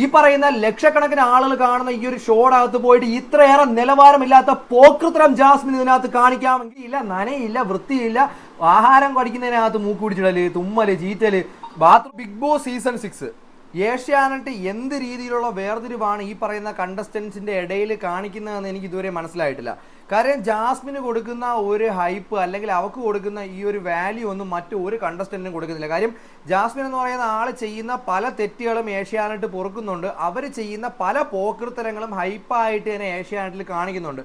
ഈ പറയുന്ന ലക്ഷക്കണക്കിന് ആളുകൾ കാണുന്ന ഈ ഒരു ഷോടകത്ത് പോയിട്ട് ഇത്രയേറെ നിലവാരമില്ലാത്ത പോക്കൃത്രം ജാസ്മിൻ ഇതിനകത്ത് കാണിക്കാമെങ്കിൽ ഇല്ല നനയില്ല വൃത്തിയില്ല ആഹാരം കടിക്കുന്നതിനകത്ത് മൂക്ക് പിടിച്ചിടൽ തുമ്മൽ ചീറ്റൽ bathroom Bigg Boss season six Asianet എന്ത് രീതിയിലുള്ള വേർതിരിവാണ് ഈ പറയുന്ന കണ്ടസ്റ്റൻസിന്റെ ഇടയിൽ കാണിക്കുന്നതെന്ന് എനിക്ക് ഇതുവരെ മനസ്സിലായിട്ടില്ല. കാര്യം ജാസ്മിന് കൊടുക്കുന്ന ഒരു ഹൈപ്പ് അല്ലെങ്കിൽ അവക്ക് കൊടുക്കുന്ന ഈ ഒരു വാല്യൂ ഒന്നും മറ്റു ഒരു കണ്ടസ്റ്റന്റിനും കൊടുക്കുന്നില്ല. കാര്യം ജാസ്മിൻ എന്ന് പറയുന്ന ആൾ ചെയ്യുന്ന പല തെറ്റുകളും ഏഷ്യാനെറ്റ് പൊറുക്കുന്നുണ്ട്. അവർ ചെയ്യുന്ന പല പോക്കൃത്തരങ്ങളും ഹൈപ്പായിട്ട് തന്നെ ഏഷ്യാനെറ്റിൽ കാണിക്കുന്നുണ്ട്.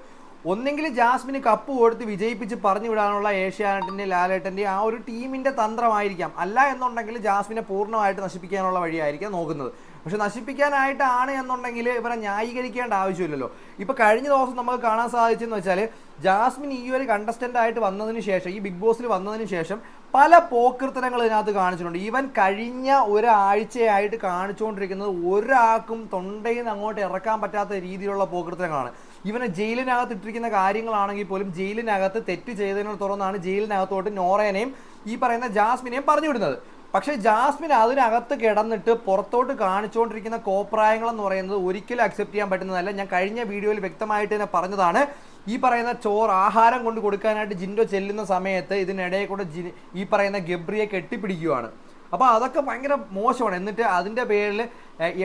ഒന്നെങ്കിൽ ജാസ്മിന് കപ്പ് കൊടുത്ത് വിജയിപ്പിച്ച് പറഞ്ഞു വിടാനുള്ള ഏഷ്യാനെറ്റിന്റെ ലാലേട്ടന്റെ ആ ഒരു ടീമിന്റെ തന്ത്രമായിരിക്കാം. അല്ല എന്നുണ്ടെങ്കിൽ ജാസ്മിനെ പൂർണമായിട്ട് നശിപ്പിക്കാനുള്ള വഴിയായിരിക്കാം നോക്കുന്നത്. പക്ഷെ നശിപ്പിക്കാനായിട്ടാണ് എന്നുണ്ടെങ്കിൽ ഇവരെ ന്യായീകരിക്കേണ്ട ആവശ്യമില്ലല്ലോ. ഇപ്പൊ കഴിഞ്ഞ ദിവസം നമുക്ക് കാണാൻ സാധിച്ചെന്ന് വെച്ചാൽ ജാസ്മിൻ ഈ ഒരു കണ്ടസ്റ്റന്റ് ആയിട്ട് വന്നതിന് ശേഷം ഈ ബിഗ് ബോസിൽ വന്നതിന് ശേഷം പല പോക്കൃത്തരങ്ങൾ ഇതിനകത്ത് കാണിച്ചിട്ടുണ്ട്. ഈവൻ കഴിഞ്ഞ ഒരാഴ്ചയായിട്ട് കാണിച്ചുകൊണ്ടിരിക്കുന്നത് ഒരാൾക്കും തൊണ്ടയിൽ നിന്ന് അങ്ങോട്ട് ഇറക്കാൻ പറ്റാത്ത രീതിയിലുള്ള പോക്കൃത്തരങ്ങളാണ് ഇവനെ ജയിലിനകത്ത് ഇട്ടിരിക്കുന്ന കാര്യങ്ങളാണെങ്കിൽ പോലും ജയിലിനകത്ത് തെറ്റ് ചെയ്തതിനെ തുടർന്നാണ് ജയിലിനകത്തോട്ട് നോറേനെയും ഈ പറയുന്ന ജാസ്മിനെയും പറഞ്ഞു വിടുന്നത്. പക്ഷേ ജാസ്മിൻ അതിനകത്ത് കിടന്നിട്ട് പുറത്തോട്ട് കാണിച്ചുകൊണ്ടിരിക്കുന്ന കോപ്രായങ്ങൾ എന്ന് പറയുന്നത് ഒരിക്കലും അക്സെപ്റ്റ് ചെയ്യാൻ പറ്റുന്നതല്ല. ഞാൻ കഴിഞ്ഞ വീഡിയോയിൽ വ്യക്തമായിട്ട് തന്നെ പറഞ്ഞതാണ്. ഈ പറയുന്ന ചോറ് ആഹാരം കൊണ്ട് കൊടുക്കാനായിട്ട് ജിൻഡോ ചെല്ലുന്ന സമയത്ത് ഇതിനിടയിൽ കൂടെ ജി ഈ പറയുന്ന ഗബ്രിയെ കെട്ടിപ്പിടിക്കുകയാണ് അപ്പോൾ അതൊക്കെ ഭയങ്കര മോശമാണ്. എന്നിട്ട് അതിന്റെ പേരിൽ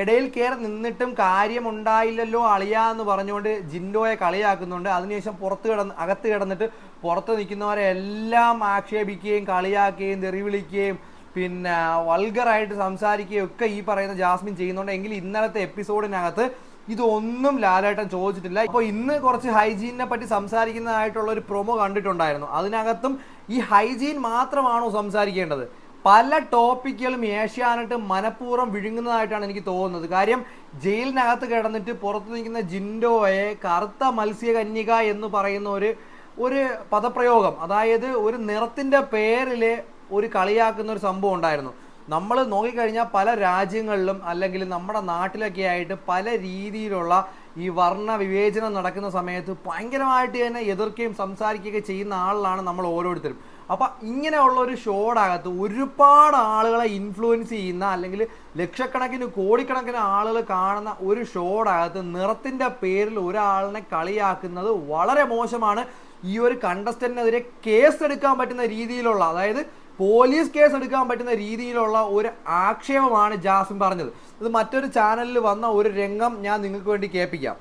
ഇടയിൽ കയറി നിന്നിട്ടും കാര്യമുണ്ടായില്ലല്ലോ അളിയാ എന്ന് പറഞ്ഞുകൊണ്ട് ജിൻഡോയെ കളിയാക്കുന്നുണ്ട്. അതിനുശേഷം പുറത്ത് കിടന്ന് അകത്ത് കിടന്നിട്ട് പുറത്ത് നിൽക്കുന്നവരെ എല്ലാം ആക്ഷേപിക്കുകയും കളിയാക്കുകയും തെറിവിളിക്കുകയും പിന്നെ വൾഗറായിട്ട് സംസാരിക്കുകയും ഒക്കെ ഈ പറയുന്ന ജാസ്മിൻ ചെയ്യുന്നുണ്ട്. എങ്കിൽ ഇന്നലത്തെ എപ്പിസോഡിനകത്ത് ഇതൊന്നും ലാലേട്ടൻ ചോദിച്ചിട്ടില്ല. അപ്പോൾ ഇന്ന് കുറച്ച് ഹൈജീനെ പറ്റി സംസാരിക്കുന്നതായിട്ടുള്ള ഒരു പ്രൊമോ കണ്ടിട്ടുണ്ടായിരുന്നു. അതിനകത്തും ഈ ഹൈജീൻ മാത്രമാണോ സംസാരിക്കേണ്ടത്? പല ടോപ്പിക്കുകളും ഏഷ്യാനെട്ട് മനഃപൂർവം വിഴുങ്ങുന്നതായിട്ടാണ് എനിക്ക് തോന്നുന്നത്. കാര്യം ജയിലിനകത്ത് കിടന്നിട്ട് പുറത്തു നിൽക്കുന്ന ജിൻഡോയെ കറുത്ത മത്സ്യകന്യക എന്ന് പറയുന്ന ഒരു ഒരു പദപ്രയോഗം അതായത് ഒരു നിറത്തിന്റെ പേരിൽ ഒരു കളിയാക്കുന്ന ഒരു സംഭവം ഉണ്ടായിരുന്നു. നമ്മൾ നോക്കിക്കഴിഞ്ഞാൽ പല രാജ്യങ്ങളിലും അല്ലെങ്കിൽ നമ്മുടെ നാട്ടിലൊക്കെ ആയിട്ട് പല രീതിയിലുള്ള ഈ വർണ വിവേചനം നടക്കുന്ന സമയത്ത് ഭയങ്കരമായിട്ട് തന്നെ എതിർക്കുകയും സംസാരിക്കുകയൊക്കെ ചെയ്യുന്ന ആളിലാണ് നമ്മൾ ഓരോരുത്തരും. അപ്പൊ ഇങ്ങനെയുള്ള ഒരു ഷോടകത്ത് ഒരുപാട് ആളുകളെ ഇൻഫ്ലുവൻസ് ചെയ്യുന്ന അല്ലെങ്കിൽ ലക്ഷക്കണക്കിന് കോടിക്കണക്കിന് ആളുകൾ കാണുന്ന ഒരു ഷോടകത്ത് നിറത്തിന്റെ പേരിൽ ഒരാളിനെ കളിയാക്കുന്നത് വളരെ മോശമാണ്. ഈ ഒരു കണ്ടസ്റ്റന്റിനെതിരെ കേസ് എടുക്കാൻ പറ്റുന്ന രീതിയിലുള്ള അതായത് പോലീസ് കേസ് എടുക്കാൻ പറ്റുന്ന രീതിയിലുള്ള ഒരു ആക്ഷേപമാണ് ജാസിം പറഞ്ഞത്. ഇത് മറ്റൊരു ചാനലിൽ വന്ന ഒരു രംഗം ഞാൻ നിങ്ങൾക്ക് വേണ്ടി കേൾപ്പിക്കാം.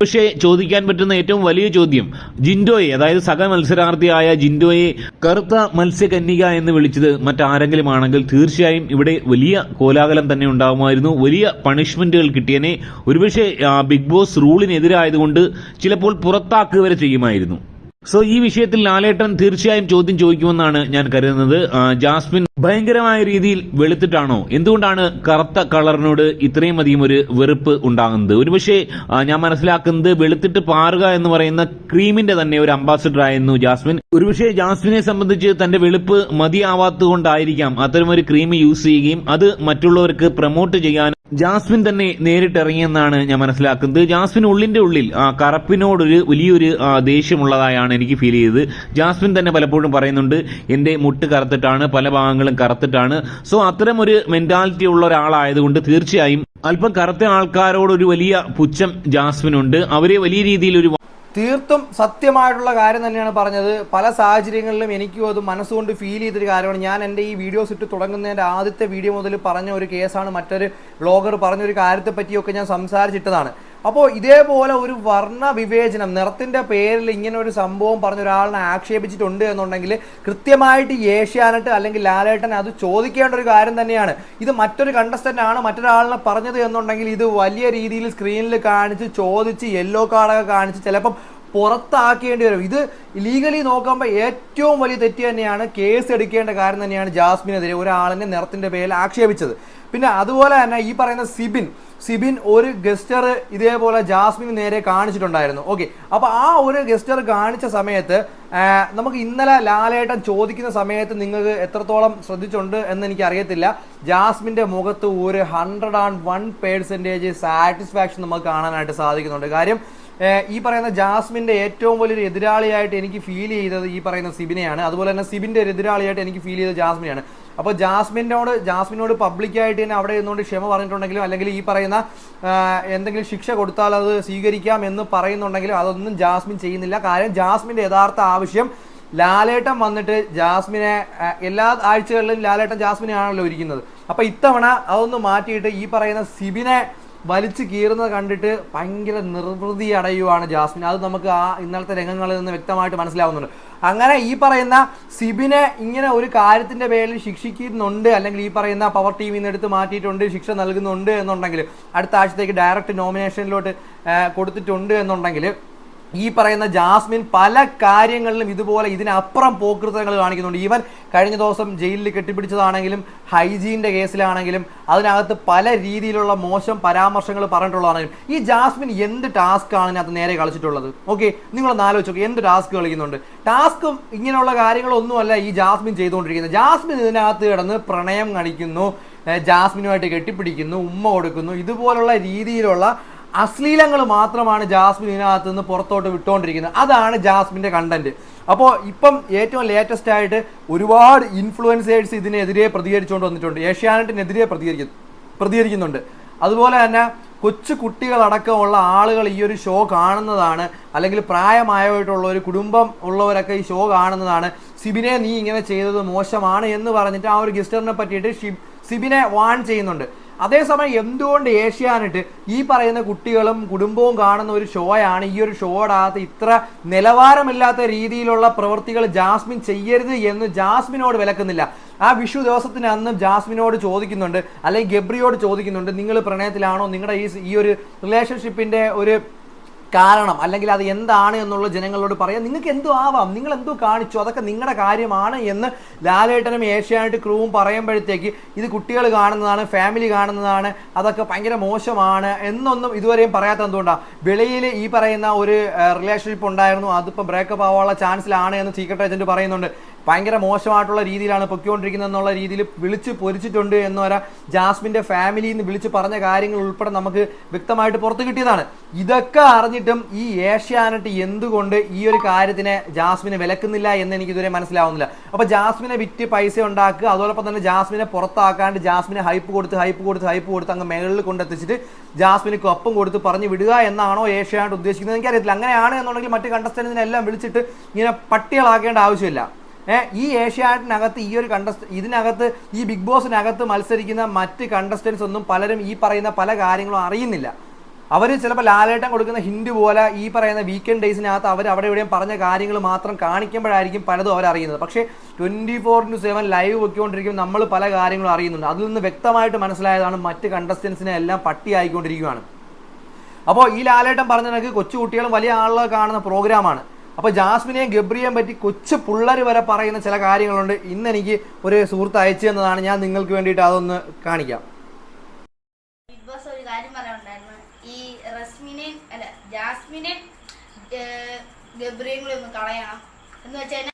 പക്ഷേ ചോദിക്കാൻ പറ്റുന്ന ഏറ്റവും വലിയ ചോദ്യം ജിൻഡോയെ അതായത് സഹ മത്സരാർത്ഥിയായ ജിൻഡോയെ കറുത്ത മത്സ്യകന്യക എന്ന് വിളിച്ചത് മറ്റാരെങ്കിലും ആണെങ്കിൽ തീർച്ചയായും ഇവിടെ വലിയ കോലാഹലം തന്നെ ഉണ്ടാകുമായിരുന്നു. വലിയ പണിഷ്മെന്റുകൾ കിട്ടിയനെ ഒരുപക്ഷെ ബിഗ് ബോസ് റൂളിനെതിരായതുകൊണ്ട് ചിലപ്പോൾ പുറത്താക്കുക വരെ ചെയ്യുമായിരുന്നു. സോ ഈ വിഷയത്തിൽ ലാലേട്ടൻ തീർച്ചയായും ചോദ്യം ചോദിക്കുമെന്നാണ് ഞാൻ കരുതുന്നത്. ജാസ്മിൻ ഭയങ്കരമായ രീതിയിൽ വെളുത്തിട്ടാണോ? എന്തുകൊണ്ടാണ് കറുത്ത കളറിനോട് ഇത്രയും അധികം ഒരു വെറുപ്പ് ഉണ്ടാകുന്നത്? ഒരുപക്ഷെ ഞാൻ മനസ്സിലാക്കുന്നത് വെളുത്തിട്ട് പാറുക എന്ന് പറയുന്ന ക്രീമിന്റെ തന്നെ ഒരു അംബാസിഡർ ആയിരുന്നു ജാസ്മിൻ. ഒരുപക്ഷെ ജാസ്മിനെ സംബന്ധിച്ച് തന്റെ വെളുപ്പ് മതിയാവാത്തത് കൊണ്ടായിരിക്കാം അത്തരമൊരു ക്രീം യൂസ് ചെയ്യുകയും അത് മറ്റുള്ളവർക്ക് പ്രൊമോട്ട് ചെയ്യാൻ ജാസ്മിൻ തന്നെ നേരിട്ടിറങ്ങിയെന്നാണ് ഞാൻ മനസ്സിലാക്കുന്നത്. ജാസ്മിൻ ഉള്ളിന്റെ ഉള്ളിൽ ആ കറപ്പിനോടൊരു വലിയൊരു ദേഷ്യമുള്ളതായാണ് എനിക്ക് ഫീൽ ചെയ്തത്. ജാസ്മിൻ തന്നെ പലപ്പോഴും പറയുന്നുണ്ട് എന്റെ മുട്ട് കറുത്തിട്ടാണ് പല ഭാഗങ്ങളും കറുത്തിട്ടാണ്. സോ അത്തരം ഒരു മെന്റാലിറ്റി ഉള്ള ഒരാളായതുകൊണ്ട് തീർച്ചയായും അല്പം കറുത്ത ആൾക്കാരോടൊരു വലിയ പുച്ഛം ജാസ്മിനുണ്ട്. അവരെ വലിയ രീതിയിൽ ഒരു തീർത്തും സത്യമായിട്ടുള്ള കാര്യം തന്നെയാണ് പറഞ്ഞത്. പല സാഹചര്യങ്ങളിലും എനിക്കും അത് മനസ്സുകൊണ്ട് ഫീൽ ചെയ്തൊരു കാര്യമാണ്. ഞാൻ എന്റെ ഈ വീഡിയോസ് ഇട്ട് തുടങ്ങുന്നതിന്റെ ആദ്യത്തെ വീഡിയോ മുതൽ പറഞ്ഞ ഒരു കേസാണ് മറ്റൊരു ബ്ലോഗർ പറഞ്ഞൊരു കാര്യത്തെ പറ്റിയൊക്കെ ഞാൻ സംസാരിച്ചിട്ടതാണ്. അപ്പോൾ ഇതേപോലെ ഒരു വർണ വിവേചനം നിറത്തിന്റെ പേരിൽ ഇങ്ങനെ ഒരു സംഭവം പറഞ്ഞ ഒരാളിനെ ആക്ഷേപിച്ചിട്ടുണ്ട് എന്നുണ്ടെങ്കിൽ കൃത്യമായിട്ട് ഏഷ്യാനെട്ട് അല്ലെങ്കിൽ ലാലേട്ടൻ അത് ചോദിക്കേണ്ട ഒരു കാര്യം തന്നെയാണ്. ഇത് മറ്റൊരു കണ്ടസ്റ്റന്റ് ആണ് മറ്റൊരാളിനെ പറഞ്ഞത് എന്നുണ്ടെങ്കിൽ ഇത് വലിയ രീതിയിൽ സ്ക്രീനിൽ കാണിച്ച് ചോദിച്ച് യെല്ലോ കാർഡൊക്കെ കാണിച്ച് ചിലപ്പം പുറത്താക്കേണ്ടി വരും ഇത് ലീഗലി നോക്കുമ്പോൾ ഏറ്റവും വലിയ തെറ്റ് തന്നെയാണ് കേസ് എടുക്കേണ്ട കാര്യം തന്നെയാണ് ജാസ്മിനെതിരെ ഒരാളിനെ നിറത്തിന്റെ പേരിൽ ആക്ഷേപിച്ചത്. പിന്നെ അതുപോലെ തന്നെ ഈ പറയുന്ന സിബിൻ സിബിൻ ഒരു ഗസ്റ്റർ ഇതേപോലെ ജാസ്മിന് നേരെ കാണിച്ചിട്ടുണ്ടായിരുന്നു. ഓക്കെ അപ്പോൾ ആ ഒരു ഗസ്റ്റർ കാണിച്ച സമയത്ത് നമുക്ക് ഇന്നലെ ലാലേട്ടൻ ചോദിക്കുന്ന സമയത്ത് നിങ്ങൾക്ക് എത്രത്തോളം ശ്രദ്ധിച്ചുണ്ട് എന്ന് എനിക്ക് അറിയത്തില്ല ജാസ്മിന്റെ മുഖത്ത് ഒരു hundred and one percentage satisfaction നമുക്ക് കാണാനായിട്ട് സാധിക്കുന്നുണ്ട്. കാര്യം ഈ പറയുന്ന ജാസ്മിന്റെ ഏറ്റവും വലിയൊരു എതിരാളിയായിട്ട് എനിക്ക് ഫീൽ ചെയ്തത് ഈ പറയുന്ന സിബിനെയാണ്. അതുപോലെ തന്നെ സിബിന്റെ ഒരു എതിരാളിയായിട്ട് എനിക്ക് ഫീൽ ചെയ്തത് ജാസ്മിനെയാണ്. അപ്പോൾ ജാസ്മിനോട് ജാസ്മിനോട് പബ്ലിക്കായിട്ട് തന്നെ അവിടെ നിന്നുകൊണ്ട് ക്ഷമ പറഞ്ഞിട്ടുണ്ടെങ്കിലും അല്ലെങ്കിൽ ഈ പറയുന്ന എന്തെങ്കിലും ശിക്ഷ കൊടുത്താൽ അത് സ്വീകരിക്കാം എന്ന് പറയുന്നുണ്ടെങ്കിലും അതൊന്നും ജാസ്മിൻ ചെയ്യുന്നില്ല. കാര്യം ജാസ്മിന്റെ യഥാർത്ഥ ആവശ്യം ലാലേട്ടൻ വന്നിട്ട് ജാസ്മിനെ എല്ലാ ആഴ്ചകളിലും ലാലേട്ടൻ ജാസ്മിനെ ആണല്ലോ ഇരിക്കുന്നത്. അപ്പോൾ ഇത്തവണ അതൊന്ന് മാറ്റിയിട്ട് ഈ പറയുന്ന സിബിനെ വലിച്ചു കീറുന്നത് കണ്ടിട്ട് ഭയങ്കര നിർവൃതി അടയുവാണ് ജാസ്മിൻ. അത് നമുക്ക് ആ ഇന്നലത്തെ രംഗങ്ങളിൽ നിന്ന് വ്യക്തമായിട്ട് മനസ്സിലാവുന്നുണ്ട്. അങ്ങനെ ഈ പറയുന്ന സിബിനെ ഇങ്ങനെ ഒരു കാര്യത്തിന്റെ പേരിൽ ശിക്ഷിക്കുന്നുണ്ട് അല്ലെങ്കിൽ ഈ പറയുന്ന പവർ ടീമിൽ നിന്ന് എടുത്ത് മാറ്റിയിട്ടുണ്ട് ശിക്ഷ നൽകുന്നുണ്ട് എന്നുണ്ടെങ്കിൽ അടുത്ത ആഴ്ചത്തേക്ക് ഡയറക്റ്റ് നോമിനേഷനിലോട്ട് കൊടുത്തിട്ടുണ്ട് എന്നുണ്ടെങ്കിൽ ഈ പറയുന്ന ജാസ്മിൻ പല കാര്യങ്ങളിലും ഇതുപോലെ ഇതിനപ്പുറം പോക്കൃതങ്ങൾ കാണിക്കുന്നുണ്ട്. ഈവൻ കഴിഞ്ഞ ദിവസം ജയിലിൽ കെട്ടിപ്പിടിച്ചതാണെങ്കിലും ഹൈജീന്റെ കേസിലാണെങ്കിലും അതിനകത്ത് പല രീതിയിലുള്ള മോശം പരാമർശങ്ങൾ പറഞ്ഞിട്ടുള്ളതാണെങ്കിലും ഈ ജാസ്മിൻ എന്ത് ടാസ്ക് ആണ് ഇതിനകത്ത് നേരെ കളിച്ചിട്ടുള്ളത്? ഓക്കെ നിങ്ങളൊന്ന് ആലോചിച്ച് എന്ത് ടാസ്ക് കളിക്കുന്നുണ്ട്? ടാസ്കും ഇങ്ങനെയുള്ള കാര്യങ്ങളൊന്നുമല്ല ഈ ജാസ്മിൻ ചെയ്തുകൊണ്ടിരിക്കുന്നത്. ജാസ്മിൻ ഇതിനകത്ത് കിടന്ന് പ്രണയം കാണിക്കുന്നു ജാസ്മിനുമായിട്ട് കെട്ടിപ്പിടിക്കുന്നു ഉമ്മ കൊടുക്കുന്നു ഇതുപോലുള്ള രീതിയിലുള്ള അശ്ലീലങ്ങൾ മാത്രമാണ് ജാസ്മിൻ ഇതിനകത്ത് നിന്ന് പുറത്തോട്ട് വിട്ടുകൊണ്ടിരിക്കുന്നത്. അതാണ് ജാസ്മിന്റെ കണ്ടന്റ് അപ്പോൾ ഇപ്പം ഏറ്റവും ലേറ്റസ്റ്റ് ആയിട്ട് ഒരുപാട് ഇൻഫ്ലുവൻസേഴ്സ് ഇതിനെതിരെ പ്രതികരിച്ചുകൊണ്ട് വന്നിട്ടുണ്ട്. ഏഷ്യാനെറ്റിനെതിരെ പ്രതികരിക്കുന്നു പ്രതികരിക്കുന്നുണ്ട്. അതുപോലെ തന്നെ കൊച്ചു കുട്ടികളടക്കമുള്ള ആളുകൾ ഈ ഒരു ഷോ കാണുന്നതാണ് അല്ലെങ്കിൽ പ്രായമായിട്ടുള്ള ഒരു കുടുംബം ഉള്ളവരൊക്കെ ഈ ഷോ കാണുന്നതാണ്. സിബിനെ നീ ഇങ്ങനെ ചെയ്തത് മോശമാണ് എന്ന് പറഞ്ഞിട്ട് ആ ഒരു ഗിസ്റ്ററിനെ പറ്റിയിട്ട് സിബിനെ വാൺ ചെയ്യുന്നുണ്ട്. അതേസമയം എന്തുകൊണ്ട് ഏഷ്യാനെറ്റ് ഈ പറയുന്ന കുട്ടികളും കുടുംബവും കാണുന്ന ഒരു ഷോയാണ് ഈ ഒരു ഷോടകത്ത് ഇത്ര നിലവാരമില്ലാത്ത രീതിയിലുള്ള പ്രവൃത്തികൾ ജാസ്മിൻ ചെയ്യരുത് എന്ന് ജാസ്മിനോട് വിലക്കുന്നില്ല. ആ വിഷു ദിവസത്തിന് അന്ന് ജാസ്മിനോട് ചോദിക്കുന്നുണ്ട് അല്ലെങ്കിൽ ഗബ്രിയോട് ചോദിക്കുന്നുണ്ട് നിങ്ങൾ പ്രണയത്തിലാണോ? നിങ്ങളുടെ ഈ ഈ ഒരു റിലേഷൻഷിപ്പിന്റെ ഒരു കാരണം അല്ലെങ്കിൽ അത് എന്താണ് എന്നുള്ള ജനങ്ങളോട് പറയാം. നിങ്ങൾക്ക് എന്തോ ആവാം. നിങ്ങൾ എന്തോ കാണിച്ചു. അതൊക്കെ നിങ്ങളുടെ കാര്യമാണ് എന്ന് ലാലേട്ടനും ഏഷ്യാനെറ്റ് ക്രൂവും പറയുമ്പോഴത്തേക്ക് ഇത് കുട്ടികൾ കാണുന്നതാണ് ഫാമിലി കാണുന്നതാണ് അതൊക്കെ ഭയങ്കര മോശമാണ് എന്നൊന്നും ഇതുവരെയും പറയാത്ത എന്തുകൊണ്ടാണ് വെളിയിൽ ഈ പറയുന്ന ഒരു റിലേഷൻഷിപ്പ് ഉണ്ടായിരുന്നു. അതിപ്പോൾ ബ്രേക്കപ്പ് ആവാനുള്ള ചാൻസിലാണ് എന്ന് സീക്രട്ട് ഏജന്റ് പറയുന്നുണ്ട്. ഭയങ്കര മോശമായിട്ടുള്ള രീതിയിലാണ് പൊയ്ക്കൊണ്ടിരിക്കുന്നത് എന്നുള്ള രീതിയിൽ വിളിച്ച് പൊരിച്ചിട്ടുണ്ട് എന്ന് വരെ. ജാസ്മിന്റെ ഫാമിലിയിൽ നിന്ന് വിളിച്ച് പറഞ്ഞ കാര്യങ്ങൾ ഉൾപ്പെടെ നമുക്ക് വ്യക്തമായിട്ട് പുറത്തു കിട്ടിയതാണ്. ഇതൊക്കെ അറിഞ്ഞിട്ടും ഈ ഏഷ്യാനെറ്റ് എന്തുകൊണ്ട് ഈ ഒരു കാര്യത്തിനെ ജാസ്മിനെ വിലക്കുന്നില്ല എന്ന് എനിക്ക് ഇതുവരെ മനസ്സിലാവുന്നില്ല. അപ്പൊ ജാസ്മിനെ വിറ്റ് പൈസ ഉണ്ടാക്കുക അതോടൊപ്പം തന്നെ ജാസ്മിനെ പുറത്താക്കാണ്ട് ജാസ്മിനെ ഹൈപ്പ് കൊടുത്ത് ഹൈപ്പ് കൊടുത്ത് ഹൈപ്പ് കൊടുത്ത് അങ്ങ് മേളിൽ കൊണ്ടെത്തിച്ചിട്ട് ജാസ്മിന് കൊപ്പം കൊടുത്ത് പറഞ്ഞു വിടുക എന്നാണോ ഏഷ്യാനെറ്റ് ഉദ്ദേശിക്കുന്നത്? എനിക്കറിയത്തില്ല. അങ്ങനെയാണ് എന്നുണ്ടെങ്കിൽ മറ്റ് കണ്ടസ്റ്റൻസിനെല്ലാം വിളിച്ചിട്ട് ഇങ്ങനെ പട്ടികളാക്കേണ്ട ആവശ്യമില്ല. ഈ ഏഷ്യാനെറ്റിനകത്ത് ഈ ഒരു കണ്ടസ്റ്റ് ഇതിനകത്ത് ഈ ബിഗ് ബോസിനകത്ത് മത്സരിക്കുന്ന മറ്റ് കണ്ടസ്റ്റൻസ് ഒന്നും പലരും ഈ പറയുന്ന പല കാര്യങ്ങളും അറിയുന്നില്ല. അവർ ചിലപ്പോൾ ലാലേട്ടൻ കൊടുക്കുന്ന ഹിന്റ് പോലെ ഈ പറയുന്ന വീക്കെൻഡ് ഡേയ്സിനകത്ത് അവർ അവിടെ എവിടെയും പറഞ്ഞ കാര്യങ്ങൾ മാത്രം കാണിക്കുമ്പോഴായിരിക്കും പലതും അവർ അറിയുന്നത്. പക്ഷേ twenty four into seven live വെക്കൊണ്ടിരിക്കും നമ്മൾ പല കാര്യങ്ങളും അറിയുന്നുണ്ട്. അതിൽ നിന്ന് വ്യക്തമായിട്ട് മനസ്സിലായതാണ് മറ്റ് കണ്ടസ്റ്റൻസിനെ എല്ലാം പട്ടിയായിക്കൊണ്ടിരിക്കുകയാണ് അപ്പോൾ ഈ ലാലേട്ടൻ പറഞ്ഞ കണക്ക് കൊച്ചു കുട്ടികളും വലിയ ആളുകൾ കാണുന്ന പ്രോഗ്രാമാണ് അപ്പോൾ ജാസ്മിനെയും ഗബ്രിയെയും പറ്റി കൊച്ചു പിള്ളേർ വരെ പറയുന്ന ചില കാര്യങ്ങളുണ്ട്. ഇന്ന് എനിക്ക് ഒരു സുഹൃത്ത് അയച്ചു തന്നതാണ്. ഞാൻ നിങ്ങൾക്ക് വേണ്ടിയിട്ട് അതൊന്ന് കാണിക്കാം. ബിഗ് ബോസ് ഒരു കാര്യം പറയാനുണ്ടായിരുന്നു. ഈ റസ്മിനെയും അല്ല ജാസ്മിനെയും ഗബ്രിയും കൂടി ഒന്ന് കളയണം. എന്ന് വെച്ചാൽ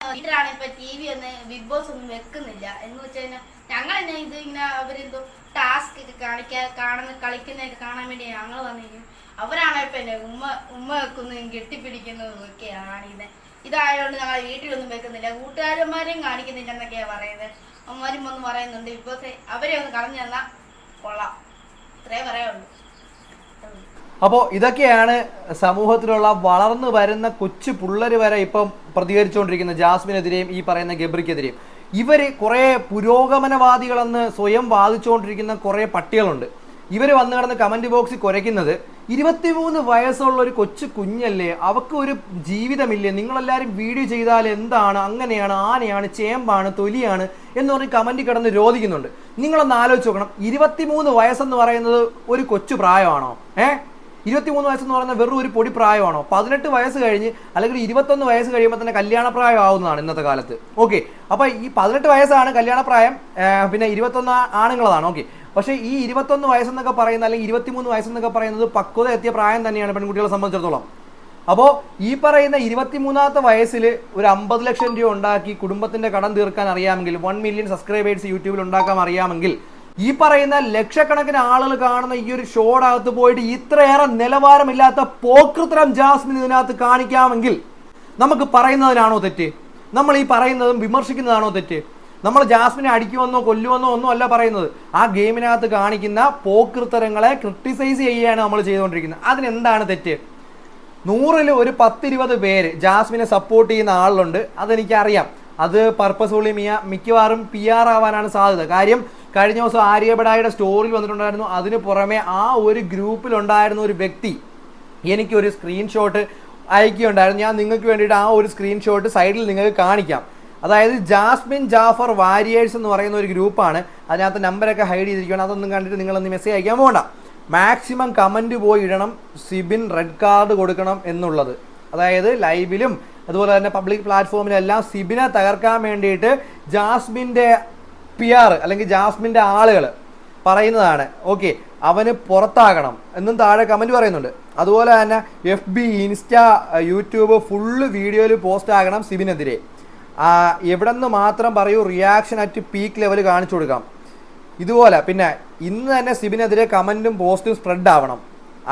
വീട്ടിലാണ് ഇപ്പൊ ടി വി ഒന്ന് ബിഗ് ബോസ് ഒന്നും വെക്കുന്നില്ല. എന്ന് വെച്ചാൽ ഞങ്ങൾ തന്നെ ഇത് ഇങ്ങനെ അവരെന്തോ ടാസ്ക് കാണിക്കാ കാണുന്ന കളിക്കുന്നതൊക്കെ കാണാൻ വേണ്ടി ഞങ്ങൾ വന്നിരിക്കും അവരാണ് ഇപ്പൊ എന്നെ ഉമ്മ ഉമ്മ വെക്കുന്നതും കെട്ടിപ്പിടിക്കുന്നതും ഒക്കെയാണ് ഇത് ഇതായതുകൊണ്ട് ഞങ്ങൾ വീട്ടിലൊന്നും വെക്കുന്നില്ല. കൂട്ടുകാരന്മാരെയും കാണിക്കുന്നില്ല എന്നൊക്കെയാ പറയുന്നത്. അമ്മമാരും ഒന്ന് പറയുന്നുണ്ട് ഇപ്പൊ അവരെ ഒന്ന് കളഞ്ഞു തന്നാ കൊള്ളാം. ഇത്രേ പറയാനുള്ളൂ അപ്പോൾ ഇതൊക്കെയാണ് സമൂഹത്തിലുള്ള വളർന്നു വരുന്ന കൊച്ചു പിള്ളേർ വരെ ഇപ്പം പ്രതികരിച്ചുകൊണ്ടിരിക്കുന്ന ജാസ്മിനെതിരെയും ഈ പറയുന്ന ഗബ്രിക്കെതിരെയും. ഇവർ കുറേ പുരോഗമനവാദികളെന്ന് സ്വയം വാദിച്ചുകൊണ്ടിരിക്കുന്ന കുറേ പട്ടികളുണ്ട്. ഇവർ വന്നു കിടന്ന് കമന്റ് ബോക്സിൽ കുരയ്ക്കുന്നത് ഇരുപത്തിമൂന്ന് വയസ്സുള്ള ഒരു കൊച്ചു കുഞ്ഞല്ലേ അവക്ക് ഒരു ജീവിതമില്ലേ? നിങ്ങളെല്ലാവരും വീഡിയോ ചെയ്താൽ എന്താണ്? അങ്ങനെയാണ് ആനയാണ് ചേമ്പാണ് തൊലിയാണ് എന്ന് പറഞ്ഞ് കമന്റ് കിടന്ന് രോധിക്കുന്നുണ്ട്. നിങ്ങളൊന്ന് ആലോചിച്ച് നോക്കണം. ഇരുപത്തിമൂന്ന് വയസ്സെന്ന് പറയുന്നത് ഒരു കൊച്ചു പ്രായമാണോ? ഏഹ് ഇരുപത്തിമൂന്ന് വയസ്സെന്ന് പറയുന്നത് വെറും ഒരു പൊടി പ്രായമാണോ? പതിനെട്ട് വയസ്സ് കഴിഞ്ഞ് അല്ലെങ്കിൽ ഇരുപത്തൊന്ന് വയസ്സ് കഴിയുമ്പോൾ തന്നെ കല്യാണ പ്രായം ആവുന്നതാണ് ഇന്നത്തെ കാലത്ത്. ഓക്കെ അപ്പോൾ ഈ പതിനെട്ട് വയസ്സാണ് കല്യാണ പ്രായം ആ, പിന്നെ ഇരുപത്തൊന്ന് ആണുങ്ങളതാണ്. ഓക്കെ പക്ഷേ ഈ ഇരുപത്തൊന്ന് വയസ്സെന്നൊക്കെ പറയുന്ന അല്ലെങ്കിൽ ഇരുപത്തിമൂന്ന് വയസ്സെന്നൊക്കെ പറയുന്നത് പക്വത എത്തിയ പ്രായം തന്നെയാണ് പെൺകുട്ടികളെ സംബന്ധിച്ചിടത്തോളം. അപ്പോൾ ഈ പറയുന്ന ഇരുപത്തിമൂന്നാമത്തെ വയസ്സിൽ ഒരു അമ്പത് ലക്ഷം രൂപ ഉണ്ടാക്കി കുടുംബത്തിന്റെ കടം തീർക്കാൻ അറിയാമെങ്കിൽ വൺ മില്യൺ സബ്സ്ക്രൈബേഴ്സ് യൂട്യൂബിൽ ഉണ്ടാക്കാൻ അറിയാമെങ്കിൽ ഈ പറയുന്ന ലക്ഷക്കണക്കിന് ആളുകൾ കാണുന്ന ഈ ഒരു ഷോടകത്ത് പോയിട്ട് ഇത്രയേറെ നിലവാരമില്ലാത്ത പോക്കൃത്തരം ജാസ്മിൻ ഇതിനകത്ത് കാണിക്കാമെങ്കിൽ നമുക്ക് പറയുന്നതിനാണോ തെറ്റ്? നമ്മൾ ഈ പറയുന്നതും വിമർശിക്കുന്നതാണോ തെറ്റ്? നമ്മൾ ജാസ്മിനെ അടിക്കുമെന്നോ കൊല്ലുമെന്നോ ഒന്നും അല്ല പറയുന്നത്. ആ ഗെയിമിനകത്ത് കാണിക്കുന്ന പോക്കൃത്തരങ്ങളെ ക്രിട്ടിസൈസ് ചെയ്യുകയാണ് നമ്മൾ ചെയ്തുകൊണ്ടിരിക്കുന്നത്. അതിനെന്താണ് തെറ്റ്? നൂറിൽ ഒരു പത്തിരുപത് പേര് ജാസ്മിനെ സപ്പോർട്ട് ചെയ്യുന്ന ആളുണ്ട് അതെനിക്കറിയാം. അത് പർപ്പസ്ഫുള്ളി മിയ മിക്കവാറും പി ആർ ആവാനാണ് സാധ്യത. കാര്യം കഴിഞ്ഞ ദിവസം ആര്യബടായുടെ സ്റ്റോറിൽ വന്നിട്ടുണ്ടായിരുന്നു. അതിന് പുറമെ ആ ഒരു ഗ്രൂപ്പിലുണ്ടായിരുന്ന ഒരു വ്യക്തി എനിക്കൊരു സ്ക്രീൻഷോട്ട് അയക്കുകയുണ്ടായിരുന്നു. ഞാൻ നിങ്ങൾക്ക് വേണ്ടിയിട്ട് ആ ഒരു സ്ക്രീൻഷോട്ട് സൈഡിൽ നിങ്ങൾക്ക് കാണിക്കാം. അതായത് ജാസ്മിൻ ജാഫർ വാരിയേഴ്സ് എന്ന് പറയുന്ന ഒരു ഗ്രൂപ്പാണ്. അതിനകത്ത് നമ്പരൊക്കെ ഹൈഡ് ചെയ്തിരിക്കുകയാണ്. അതൊന്നും കണ്ടിട്ട് നിങ്ങളൊന്ന് മെസ്സേജ് അയക്കാൻ പോകണ്ട മാക്സിമം കമന്റ് പോയി ഇടണം. സിബിൻ റെഡ് കാർഡ് കൊടുക്കണം എന്നുള്ളത്. അതായത് ലൈവിലും അതുപോലെ തന്നെ പബ്ലിക് പ്ലാറ്റ്ഫോമിലെല്ലാം സിബിനെ തകർക്കാൻ വേണ്ടിയിട്ട് ജാസ്മിന്റെ പി ആർ അല്ലെങ്കിൽ ജാസ്മിന്റെ ആളുകൾ പറയുന്നതാണ്. ഓക്കെ അവന് പുറത്താകണം എന്നും താഴെ കമന്റ് പറയുന്നുണ്ട്. അതുപോലെ തന്നെ F B Insta YouTube full വീഡിയോയിൽ പോസ്റ്റ് ആകണം സിബിനെതിരെ. എവിടെ നിന്ന് മാത്രം പറയൂ റിയാക്ഷൻ അറ്റ് പീക്ക് ലെവൽ കാണിച്ചു കൊടുക്കാം. ഇതുപോലെ പിന്നെ ഇന്ന് തന്നെ സിബിനെതിരെ കമന്റും പോസ്റ്റും സ്പ്രെഡ് ആവണം.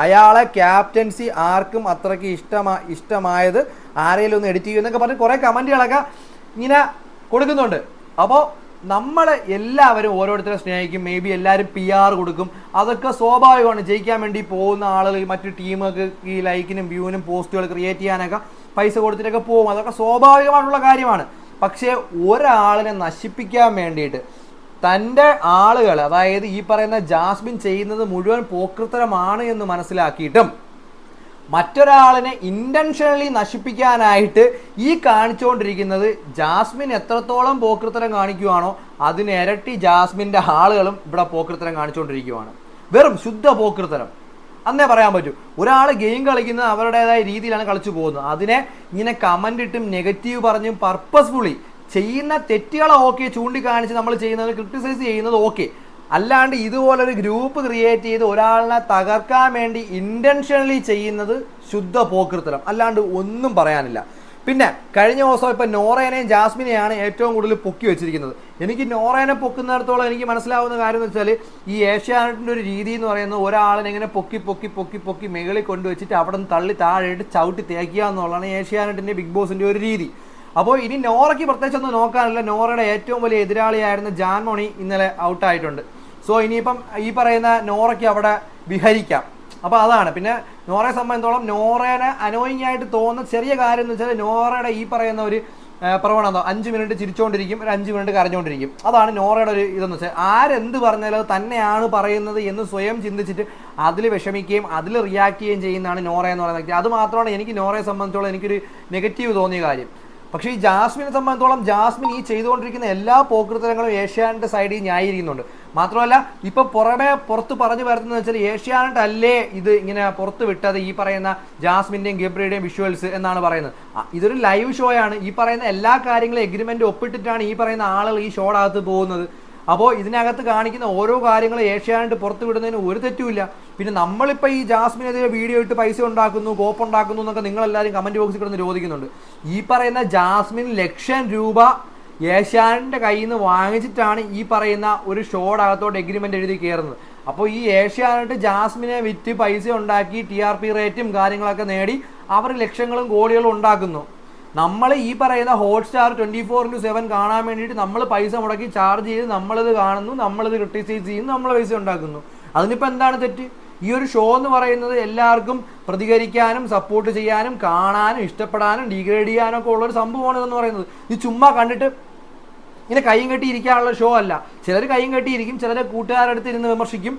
അയാളെ ക്യാപ്റ്റൻസി ആർക്കും അത്രയ്ക്ക് ഇഷ്ടമാ ഇഷ്ടമായത് ആരെങ്കിലും ഒന്ന് എഡിറ്റ് ചെയ്യും എന്നൊക്കെ പറഞ്ഞ് കുറേ കമന്റുകളൊക്കെ ഇങ്ങനെ കൊടുക്കുന്നുണ്ട്. അപ്പോൾ നമ്മൾ എല്ലാവരും ഓരോരുത്തരെ സ്നേഹിക്കും. മേ ബി എല്ലാവരും പി ആർ കൊടുക്കും. അതൊക്കെ സ്വാഭാവികമാണ്. ജയിക്കാൻ വേണ്ടി പോകുന്ന ആളുകൾ മറ്റു ടീമുകൾക്ക് ഈ ലൈക്കിനും വ്യൂവിനും പോസ്റ്റുകൾ ക്രിയേറ്റ് ചെയ്യാനൊക്കെ പൈസ കൊടുത്തിട്ടൊക്കെ പോകും. അതൊക്കെ സ്വാഭാവികമായിട്ടുള്ള കാര്യമാണ്. പക്ഷേ ഒരാളിനെ നശിപ്പിക്കാൻ വേണ്ടിയിട്ട് തന്റെ ആളുകൾ അതായത് ഈ പറയുന്ന ജാസ്മിൻ ചെയ്യുന്നത് മുഴുവൻ പോക്കൃത്തരമാണ് എന്ന് മനസ്സിലാക്കിയിട്ടും മറ്റൊരാളിനെ ഇന്റൻഷനലി നശിപ്പിക്കാനായിട്ട് ഈ കാണിച്ചുകൊണ്ടിരിക്കുന്നത് ജാസ്മിൻ എത്രത്തോളം പോക്കൃത്തരം കാണിക്കുവാണോ അതിന് ഇരട്ടി ജാസ്മിന്റെ ആളുകളും ഇവിടെ പോക്കൃത്തരം കാണിച്ചുകൊണ്ടിരിക്കുവാണ്. വെറും ശുദ്ധ പോക്കൃത്തരം അന്നേ പറയാൻ പറ്റൂ ഒരാൾ ഗെയിം കളിക്കുന്നത് അവരുടേതായ രീതിയിലാണ് കളിച്ചു പോകുന്നത്. അതിനെ ഇങ്ങനെ കമന്റ് ഇട്ടും നെഗറ്റീവ് പറഞ്ഞും പർപ്പസ്ഫുള്ളി ചെയ്യുന്ന തെറ്റുകളെ ഓക്കെ ചൂണ്ടിക്കാണിച്ച് നമ്മൾ ചെയ്യുന്നത് ക്രിട്ടിസൈസ് ചെയ്യുന്നത് ഓക്കെ അല്ലാണ്ട് ഇതുപോലൊരു ഗ്രൂപ്പ് ക്രിയേറ്റ് ചെയ്ത് ഒരാളിനെ തകർക്കാൻ വേണ്ടി ഇന്റൻഷനലി ചെയ്യുന്നത് ശുദ്ധ പോക്കൃത്തരം അല്ലാണ്ട് ഒന്നും പറയാനില്ല. പിന്നെ കഴിഞ്ഞ ദിവസം ഇപ്പം നോറേനെയും ജാസ്മിനെയാണ് ഏറ്റവും കൂടുതൽ പൊക്കി വെച്ചിരിക്കുന്നത്. എനിക്ക് നോറേനെ പൊക്കുന്നിടത്തോളം എനിക്ക് മനസ്സിലാവുന്ന കാര്യം എന്ന് വെച്ചാൽ ഈ ഏഷ്യാനെറ്റിന്റെ ഒരു രീതി എന്ന് പറയുന്നത് ഒരാളിനെ ഇങ്ങനെ പൊക്കി പൊക്കി പൊക്കി പൊക്കി മുകളിൽ കൊണ്ടുവച്ചിട്ട് അവിടെ നിന്ന് തള്ളി താഴെയിട്ട് ചവിട്ടി തേക്കുക എന്നുള്ളതാണ് ഏഷ്യാനെറ്റിന്റെ ബിഗ് ബോസിന്റെ ഒരു രീതി. അപ്പോൾ ഇനി നോറയ്ക്ക് പ്രത്യേകിച്ച് ഒന്നും നോക്കാനില്ല. നോറയുടെ ഏറ്റവും വലിയ എതിരാളിയായിരുന്ന ജാൻമോണി ഇന്നലെ ഔട്ടായിട്ടുണ്ട് സോ ഇനിയിപ്പം ഈ പറയുന്ന നോറയ്ക്ക് അവിടെ വിഹരിക്കാം. അപ്പോൾ അതാണ്. പിന്നെ നോറയെ സംബന്ധിച്ചോളം നോറേനെ അനോയിങ് ആയിട്ട് തോന്നുന്ന ചെറിയ കാര്യം എന്ന് വെച്ചാൽ നോറയുടെ ഈ പറയുന്ന ഒരു പ്രവണത അഞ്ച് മിനിറ്റ് ചിരിച്ചുകൊണ്ടിരിക്കും ഒരു അഞ്ച് മിനിറ്റ് കരഞ്ഞുകൊണ്ടിരിക്കും അതാണ് നോറയുടെ ഒരു ഇതെന്ന് വെച്ചാൽ ആരെന്ത് പറഞ്ഞാലും അത് തന്നെയാണ് പറയുന്നത് എന്ന് സ്വയം ചിന്തിച്ചിട്ട് അതിൽ വിഷമിക്കുകയും അതിൽ റിയാക്ട് ചെയ്യുകയും ചെയ്യുന്നതാണ് നോറ എന്ന് പറയുന്നത് അത് മാത്രമാണ് എനിക്ക് നോറയെ സംബന്ധിച്ചോളം എനിക്കൊരു നെഗറ്റീവ് തോന്നിയ കാര്യം. പക്ഷേ ഈ ജാസ്മിനെ സംബന്ധിച്ചോളം ജാസ്മിൻ ഈ ചെയ്തുകൊണ്ടിരിക്കുന്ന എല്ലാ പോക്കൃത്തരങ്ങളും ഏഷ്യാനെറ്റ് സൈഡിൽ ന്യായീകരിക്കുന്നുണ്ട്. മാത്രമല്ല ഇപ്പൊ പുറമെ പുറത്ത് പറഞ്ഞു വരുന്നത് വെച്ചാൽ ഏഷ്യാനെറ്റ് അല്ലേ ഇത് ഇങ്ങനെ പുറത്ത് വിട്ടത് ഈ പറയുന്ന ജാസ്മിന്റെയും ഗബ്രിയുടെയും വിഷ്വൽസ് എന്നാണ് പറയുന്നത്. ഇതൊരു ലൈവ് ഷോ ആണ്. ഈ പറയുന്ന എല്ലാ കാര്യങ്ങളും എഗ്രിമെന്റ് ഒപ്പിട്ടിട്ടാണ് ഈ പറയുന്ന ആളുകൾ ഈ ഷോടകത്ത് പോകുന്നത്. അപ്പോൾ ഇതിനകത്ത് കാണിക്കുന്ന ഓരോ കാര്യങ്ങളും ഏഷ്യാനെറ്റ് പുറത്ത് വിടുന്നതിന് ഒരു തെറ്റുമില്ല പിന്നെ നമ്മളിപ്പോൾ ഈ ജാസ്മിനെതിരെ വീഡിയോ ഇട്ട് പൈസ ഉണ്ടാക്കുന്നു കോപ്പ് ഉണ്ടാക്കുന്നു എന്നൊക്കെ നിങ്ങളെല്ലാവരും കമന്റ് ബോക്സിൽ കിടന്ന് ചോദിക്കുന്നുണ്ട്. ഈ പറയുന്ന ജാസ്മിൻ ലക്ഷം രൂപ ഏഷ്യാനെറ്റിന്റെ കയ്യിൽ നിന്ന് വാങ്ങിച്ചിട്ടാണ് ഈ പറയുന്ന ഒരു ഷോടകത്തോട്ട് എഗ്രിമെന്റ് എഴുതി കയറുന്നത് അപ്പോൾ ഈ ഏഷ്യാനായിട്ട് ജാസ്മിനെ വിറ്റ് പൈസ ഉണ്ടാക്കി ടി ആർ പി റേറ്റും കാര്യങ്ങളൊക്കെ നേടി അവർ ലക്ഷങ്ങളും കോടികളും ഉണ്ടാക്കുന്നു. നമ്മൾ ഈ പറയുന്ന Hotstar twenty four into seven കാണാൻ വേണ്ടിയിട്ട് നമ്മൾ പൈസ മുടക്കി ചാർജ് ചെയ്ത് നമ്മളിത് കാണുന്നു നമ്മളിത് ക്രിട്ടിസൈസ് ചെയ്യുന്നു നമ്മൾ പൈസ ഉണ്ടാക്കുന്നു. അതിനിപ്പോൾ എന്താണ് തെറ്റ്? ഈ ഒരു ഷോ എന്ന് പറയുന്നത് എല്ലാവർക്കും പ്രതികരിക്കാനും സപ്പോർട്ട് ചെയ്യാനും കാണാനും ഇഷ്ടപ്പെടാനും ഡിഗ്രേഡ് ചെയ്യാനും ഒക്കെ ഉള്ളൊരു സംഭവമാണ് ഇതെന്ന് പറയുന്നത്. ഇത് ചുമ്മാ കണ്ടിട്ട് ഇങ്ങനെ കൈയും കെട്ടി ഇരിക്കാനുള്ള ഷോ അല്ല. ചിലർ കൈയും കെട്ടിയിരിക്കും ചിലർ കൂട്ടുകാരുടെ അടുത്ത് ഇരുന്ന് വിമർശിക്കും.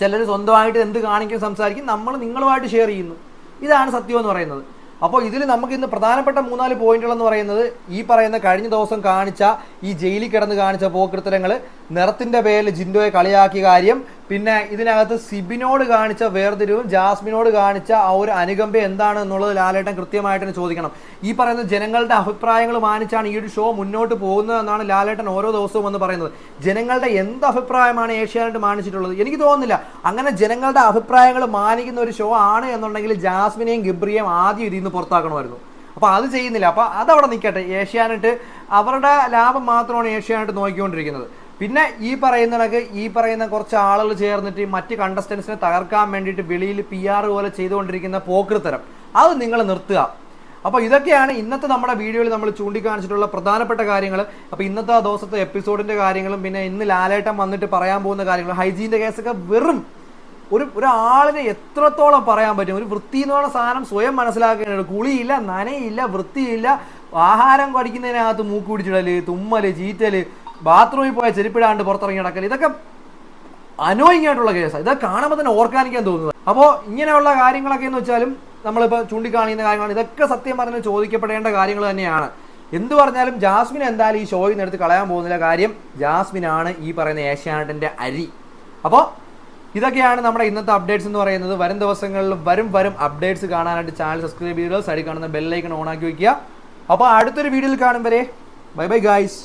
ചിലർ സ്വന്തമായിട്ട് എന്ത് കാണിക്കും സംസാരിക്കും. നമ്മൾ നിങ്ങളുമായിട്ട് ഷെയർ ചെയ്യുന്നു. ഇതാണ് സത്യം എന്ന് പറയുന്നത്. അപ്പോൾ ഇതിൽ നമുക്ക് ഇന്ന് പ്രധാനപ്പെട്ട മൂന്നാൽ പോയിന്റുകളെന്ന് പറയുന്നത് ഈ പറയുന്ന കഴിഞ്ഞ ദിവസം കാണിച്ച ഈ ജയിലിൽ കിടന്ന് കാണിച്ച പോക്കൃത്തരങ്ങൾ നിറത്തിന്റെ പേരിൽ ജിൻഡോയെ കളിയാക്കിയ കാര്യം പിന്നെ ഇതിനകത്ത് സിബിനോട് കാണിച്ച വേർതിരിവും ജാസ്മിനോട് കാണിച്ച ആ ഒരു അനുകമ്പ എന്താണ് എന്നുള്ളത് ലാലേട്ടൻ കൃത്യമായിട്ട് തന്നെ ചോദിക്കണം. ഈ പറയുന്ന ജനങ്ങളുടെ അഭിപ്രായങ്ങൾ മാനിച്ചാണ് ഈ ഒരു ഷോ മുന്നോട്ട് പോകുന്നത് എന്നാണ് ലാലേട്ടൻ ഓരോ ദിവസവും എന്ന് പറയുന്നത്. ജനങ്ങളുടെ എന്ത് അഭിപ്രായമാണ് ഏഷ്യാനെറ്റ് മാനിച്ചിട്ടുള്ളത്? എനിക്ക് തോന്നുന്നില്ല. അങ്ങനെ ജനങ്ങളുടെ അഭിപ്രായങ്ങൾ മാനിക്കുന്ന ഒരു ഷോ ആണ് എന്നുണ്ടെങ്കിൽ ജാസ്മിനെയും ഗിബ്രിയെയും ആദ്യം ഇതിൽ നിന്ന് പുറത്താക്കണമായിരുന്നു. അപ്പോൾ അത് ചെയ്യുന്നില്ല. അപ്പോൾ അതവിടെ നിൽക്കട്ടെ. ഏഷ്യാനെറ്റ് അവരുടെ ലാഭം മാത്രമാണ് ഏഷ്യാനെറ്റ് നോക്കിക്കൊണ്ടിരിക്കുന്നത്. പിന്നെ ഈ പറയുന്ന കണക്ക് ഈ പറയുന്ന കുറച്ച് ആളുകൾ ചേർന്നിട്ട് മറ്റ് കണ്ടസ്റ്റൻസിനെ തകർക്കാൻ വേണ്ടിയിട്ട് വെളിയിൽ പി ആർ പോലെ ചെയ്തുകൊണ്ടിരിക്കുന്ന പോക്കൃത്തരം അത് നിങ്ങൾ നിർത്തുക. അപ്പോൾ ഇതൊക്കെയാണ് ഇന്നത്തെ നമ്മുടെ വീഡിയോയിൽ നമ്മൾ ചൂണ്ടിക്കാണിച്ചിട്ടുള്ള പ്രധാനപ്പെട്ട കാര്യങ്ങൾ അപ്പോൾ ഇന്നത്തെ ദിവസത്തെ എപ്പിസോഡിന്റെ കാര്യങ്ങളും പിന്നെ ഇന്ന് ലാലേട്ടം വന്നിട്ട് പറയാൻ പോകുന്ന കാര്യങ്ങളും ഹൈജീന്റെ കേസൊക്കെ വെറും ഒരു ഒരാളിനെ എത്രത്തോളം പറയാൻ പറ്റും? ഒരു വൃത്തി എന്ന് പറയുന്ന സാധനം സ്വയം മനസ്സിലാക്കേണ്ടത് കുളിയില്ല നനയില്ല വൃത്തിയില്ല ആഹാരം കടിക്കുന്നതിനകത്ത് മൂക്ക് തുമ്മൽ ചീറ്റൽ ബാത്റൂമിൽ പോയ ചെരുപ്പിടാണ്ട് പുറത്തിറങ്ങി നടക്കൽ ഇതൊക്കെ അനോയിങ് ആയിട്ടുള്ള കേസാണ് ഇതൊക്കെ കാണുമ്പോൾ തന്നെ ഓർക്കാനിക്കാൻ തോന്നുന്നത്. അപ്പോൾ ഇങ്ങനെയുള്ള കാര്യങ്ങളൊക്കെ എന്ന് വെച്ചാലും നമ്മളിപ്പോൾ ചൂണ്ടിക്കാണിക്കുന്ന കാര്യങ്ങളാണ്. ഇതൊക്കെ സത്യം പറഞ്ഞ് ചോദിക്കപ്പെടേണ്ട കാര്യങ്ങൾ തന്നെയാണ്. എന്ത് പറഞ്ഞാലും ജാസ്മിൻ എന്തായാലും ഈ ഷോയിൽ നിന്ന് എടുത്ത് കളയാൻ പോകുന്നില്ല. കാര്യം ജാസ്മിനാണ് ഈ പറയുന്ന ഏഷ്യാനെറ്റിന്റെ അരി. അപ്പോൾ ഇതൊക്കെയാണ് നമ്മുടെ ഇന്നത്തെ അപ്ഡേറ്റ്സ് എന്ന് പറയുന്നത്. വരും ദിവസങ്ങളിൽ വരും വരും അപ്ഡേറ്റ്സ് കാണാനായിട്ട് ചാനൽ സബ്സ്ക്രൈബ് ചെയ്ത് സൈഡിൽ കാണുന്ന ബെല്ലൈക്കൺ ഓൺ ആക്കി വയ്ക്കുക അപ്പോൾ അടുത്തൊരു വീഡിയോയിൽ കാണും വരെ. Bye bye guys